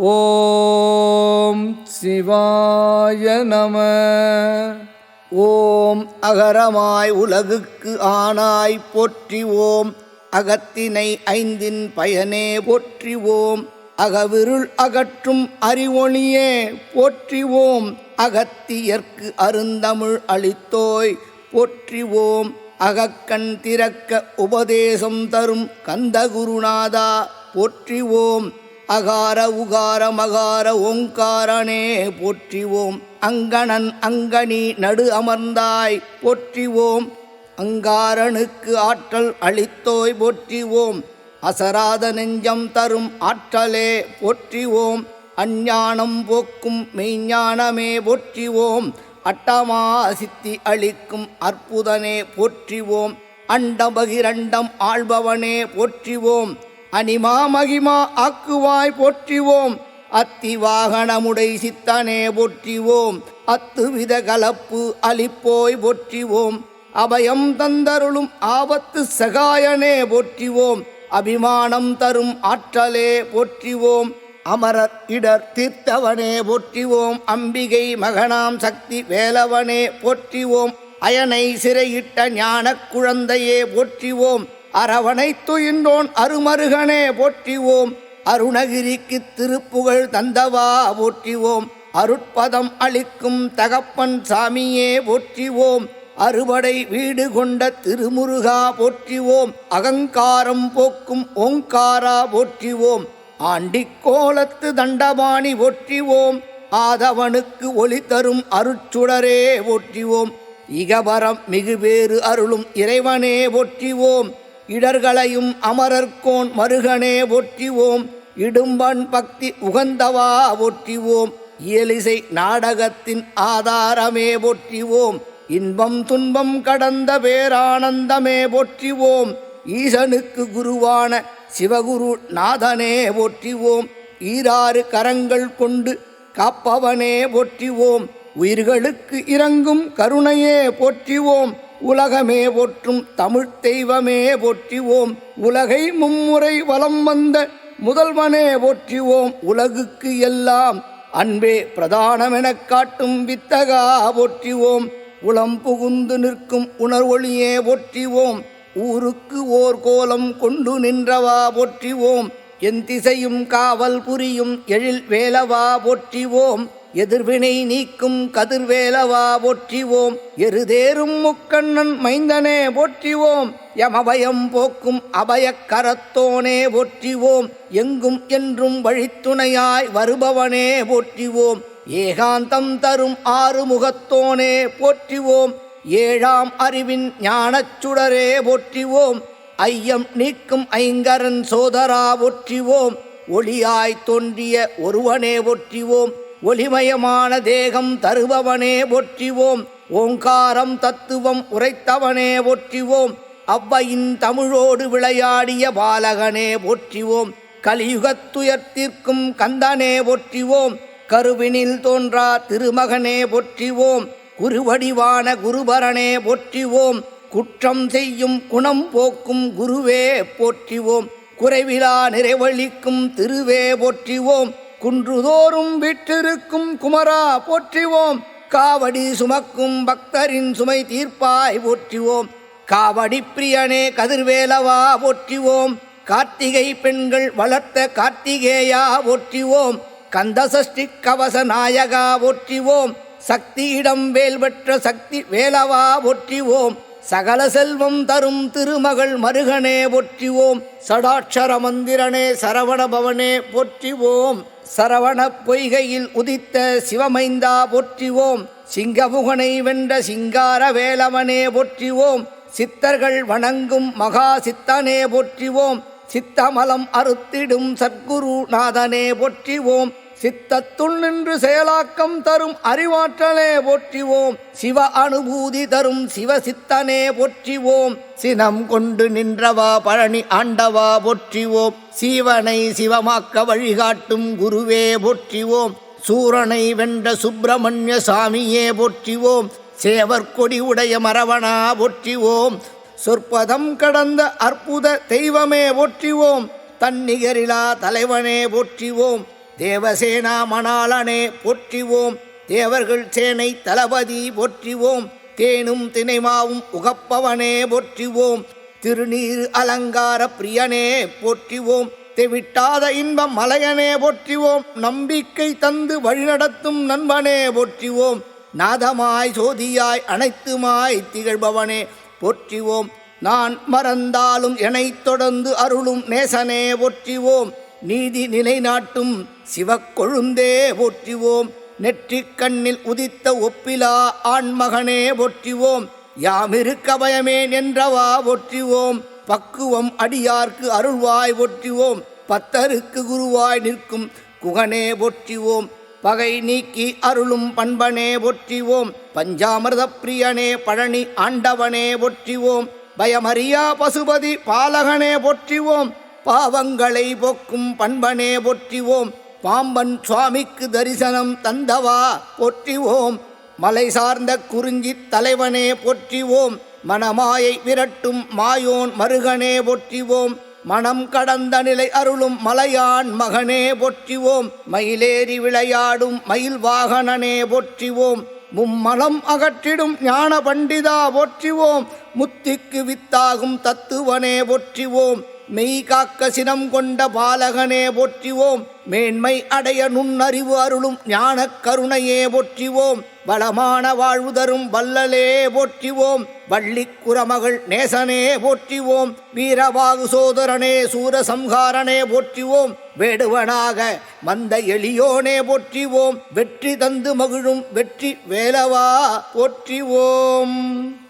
ஓம் சிவாய நம. ஓம் அகரமாய் உலகுக்கு ஆனாய் போற்றிவோம். அகத்தினை ஐந்தின் பயனே போற்றிவோம். அகவிருள் அகற்றும் அறிவொளியே போற்றிவோம். அகத்தியற்கு அருந்தமிழ் அளித்தோய் போற்றிவோம். அகக்கண் திறக்க உபதேசம் தரும் கந்தகுருநாதா போற்றிவோம். அகார உகார மகார ஓங்காரனே போற்றிவோம். அங்கணன் அங்கனி நடு அமர்ந்தாய் போற்றிவோம். அங்காரனுக்கு ஆற்றல் அளித்தோய் போற்றிவோம். அசராத நெஞ்சம் தரும் ஆற்றலே போற்றிவோம். அஞ்ஞானம் போக்கும் மெய்ஞானமே போற்றிவோம். அட்டமா சித்தி அளிக்கும் அற்புதனே போற்றிவோம். அண்டபகிரண்டம் ஆள்பவனே போற்றிவோம். அனிமா மகிமா ஆக்குவாய் போற்றிவோம். அத்தி வாகனமுடை சித்தனே போற்றிவோம். அத்துவித கலப்பு அலிப்போய் போற்றிவோம். அபயம் தந்தருளும் ஆபத்து சகாயனே போற்றிவோம். அபிமானம் தரும் ஆற்றலே போற்றிவோம். அமரர் இடர் தீர்த்தவனே போற்றிவோம். அம்பிகை மகனாம் சக்தி வேலவனே போற்றிவோம். அயனை சிறையிட்ட ஞான குழந்தையே போற்றிவோம். அரவணைத்து துயின்றோன் அருமருகனே போற்றிவோம். அருணகிரிக்கு திருப்புகழ் தந்தவா போற்றிவோம். அருட்பதம் அளிக்கும் தகப்பன் சாமியே போற்றிவோம். அறுபடை வீடு கொண்ட திருமுருகா போற்றிவோம். அகங்காரம் போக்கும் ஓங்காரா போற்றிவோம். ஆண்டிக்கோலத்து தண்டபாணி போற்றிவோம். ஆதவனுக்கு ஒளி தரும் அருட்சுடரே போற்றிவோம். இகபரம் மிகுவேறு அருளும் இறைவனே போற்றிவோம். இடர்களையும் அமரர்கோன் மருகனே போற்றிவோம். இடும்பன் பக்தி உகந்தவா போற்றிவோம். இயலிசை நாடகத்தின் ஆதாரமே போற்றிவோம். இன்பம் துன்பம் கடந்த பேரானந்தமே போற்றிவோம். ஈசனுக்கு குருவான சிவகுரு நாதனே போற்றிவோம். ஈராறு கரங்கள் கொண்டு காப்பவனே போற்றிவோம். உயிர்களுக்கு இறங்கும் கருணையே போற்றிவோம். உலகமே போற்றும் தமிழ்த் தெய்வமே போற்றிவோம். உலகை மும்முறை வலம் வந்த முதல்வனே போற்றிவோம். உலகுக்கு எல்லாம் அன்பே பிரதானமெனக் காட்டும் வித்தகா போற்றிவோம். உளம் புகுந்து நிற்கும் உணர்வொளியே போற்றிவோம். ஊருக்கு ஓர் கோலம் கொண்டு நின்றவா போற்றிவோம். என் திசையும் காவல் புரியும் எழில் வேலவா போற்றிவோம். எதிர்வினை நீக்கும் கதிர்வேலவா போற்றிவோம். எருதேறும் முக்கண்ணன் மைந்தனே போற்றிவோம். யமபயம் போக்கும் அபயக்கரத்தோனே போற்றிவோம். எங்கும் என்றும் வழித்துணையாய் வருபவனே போற்றிவோம். ஏகாந்தம் தரும் ஆறுமுகத்தோனே போற்றிவோம். ஏழாம் அறிவின் ஞானச்சுடரே போற்றிவோம். ஐயம் நீக்கும் ஐங்கரன் சோதரா ஒற்றிவோம். ஒளியாய் தோன்றிய ஒருவனே ஒற்றிவோம். ஒளிமயமான தேகம் தருபவனே ஒற்றிவோம். ஓங்காரம் தத்துவம் உரைத்தவனே ஒற்றிவோம். அவ்வையின் தமிழோடு விளையாடிய பாலகனே ஒற்றிவோம். கலியுகத்துயர்த்திற்கும் கந்தனே ஒற்றிவோம். கருவினில் தோன்றா திருமகனே ஒற்றிவோம். குருவடிவான குருபரனே ஒற்றிவோம். குற்றம் செய்யும் குணம் போக்கும் குருவே போற்றிவோம். குறைவிலா நிறைவழிக்கும் திருவே போற்றிவோம். குன்றுதோறும் விட்டிருக்கும் குமரா போற்றிவோம். காவடி சுமக்கும் பக்தரின் சுமை தீர்ப்பாய் போற்றிவோம். காவடி பிரியனே கதிர்வேலவா போற்றிவோம். கார்த்திகை பெண்கள் வளர்த்த கார்த்திகேயா போற்றிவோம். கந்தசஷ்டி கவச நாயகா போற்றிவோம். சக்தியிடம் வேல்பெற்ற சக்தி வேலவா போற்றிவோம். சகல செல்வம் தரும் திருமகள் மருகனே போற்றிவோம். சடாட்சர மந்திரனே சரவண பவனே போற்றிவோம். சரவண பொய்கையில் உதித்த சிவமைந்தா போற்றிவோம். சிங்கமுகனை வென்ற சிங்கார வேலவனே போற்றிவோம். சித்தர்கள் வணங்கும் மகா சித்தனே போற்றிவோம். சித்தமலம் அறுத்திடும் சத்குரு நாதனே போற்றிவோம். சித்தத்துள் நின்று செயலாக்கம் தரும் அறிவாற்றலே போற்றிவோம். சிவ அனுபூதி தரும் சிவசித்தனே போற்றிவோம். சினம் கொண்டு நின்றவா பழனி ஆண்டவா போற்றிவோம். சீவனை சிவமாக்க வழிகாட்டும் குருவே போற்றிவோம். சூரனை வென்ற சுப்பிரமணிய சாமியே போற்றிவோம். சேவற்கொடி உடைய மரவணா போற்றிவோம். சொற்பதம் கடந்த அற்புத தெய்வமே போற்றிவோம். தன்னிகரிலா தலைவனே போற்றிவோம். தேவசேனா மணாளனே போற்றிவோம். தேவர்கள் சேனை தளபதி போற்றிவோம். தேனும் தினைமாவும் உகப்பவனே போற்றிவோம். திருநீர் அலங்கார பிரியனே போற்றிவோம். தெவிட்டாத இன்பம் மலையனே போற்றிவோம். நம்பிக்கை தந்து வழிநடத்தும் நண்பனே போற்றிவோம். நாதமாய் சோதியாய் அனைத்துமாய் திகழ்பவனே போற்றிவோம். நான் மறந்தாலும் எனைத் தொடர்ந்து அருளும் நேசனே போற்றிவோம். நீதி நிலைநாட்டும் சிவக்கொழுந்தே போற்றிவோம். நெற்றிக் கண்ணில் உதித்த ஒப்பிலா ஆண்மகனே போற்றிவோம். யாமிருக்க பயமேன் என்றவா போற்றிவோம். பக்குவம் அடியார்க்கு அருள்வாய் ஒற்றிவோம் பத்தருக்கு குருவாய் நிற்கும் குகனே போற்றிவோம். பகை நீக்கி அருளும் பண்பனே போற்றிவோம். பஞ்சாமிரத பிரியனே பழனி ஆண்டவனே போற்றிவோம். பயமறியா பசுபதி பாலகனே போற்றிவோம். பாவங்களை போக்கும் பண்பனே போற்றிவோம். பாம்பன் சுவாமிக்கு தரிசனம் தந்தவா போற்றிவோம். மலை சார்ந்த குறிஞ்சி தலைவனே போற்றிவோம். மனமாயை விரட்டும் மாயோன் மருகனே போற்றிவோம். மனம் கடந்த நிலை அருளும் மலையான் மகனே போற்றிவோம். மயிலேறி விளையாடும் மயில் வாகனனே போற்றிவோம். மும்மலம் அகற்றிடும் ஞான பண்டிதா போற்றிவோம். முத்திக்கு வித்தாகும் தத்துவனே போற்றிவோம். மெய்காக்க சினம் கொண்ட பாலகனே போற்றிவோம். மேன்மை அடைய நுண்ணறிவு அருளும் ஞான கருணையே போற்றிவோம். வளமான வாழ்வு தரும் வல்லலே போற்றிவோம். வள்ளிக் குரமகள் நேசனே போற்றிவோம். வீரவாகு சோதரனே சூரசம்ஹாரனே போற்றிவோம். வேடுவனாக வந்த எளியோனே போற்றிவோம். வெற்றி தந்து மகிழும் வெற்றி வேலவா போற்றிவோம்.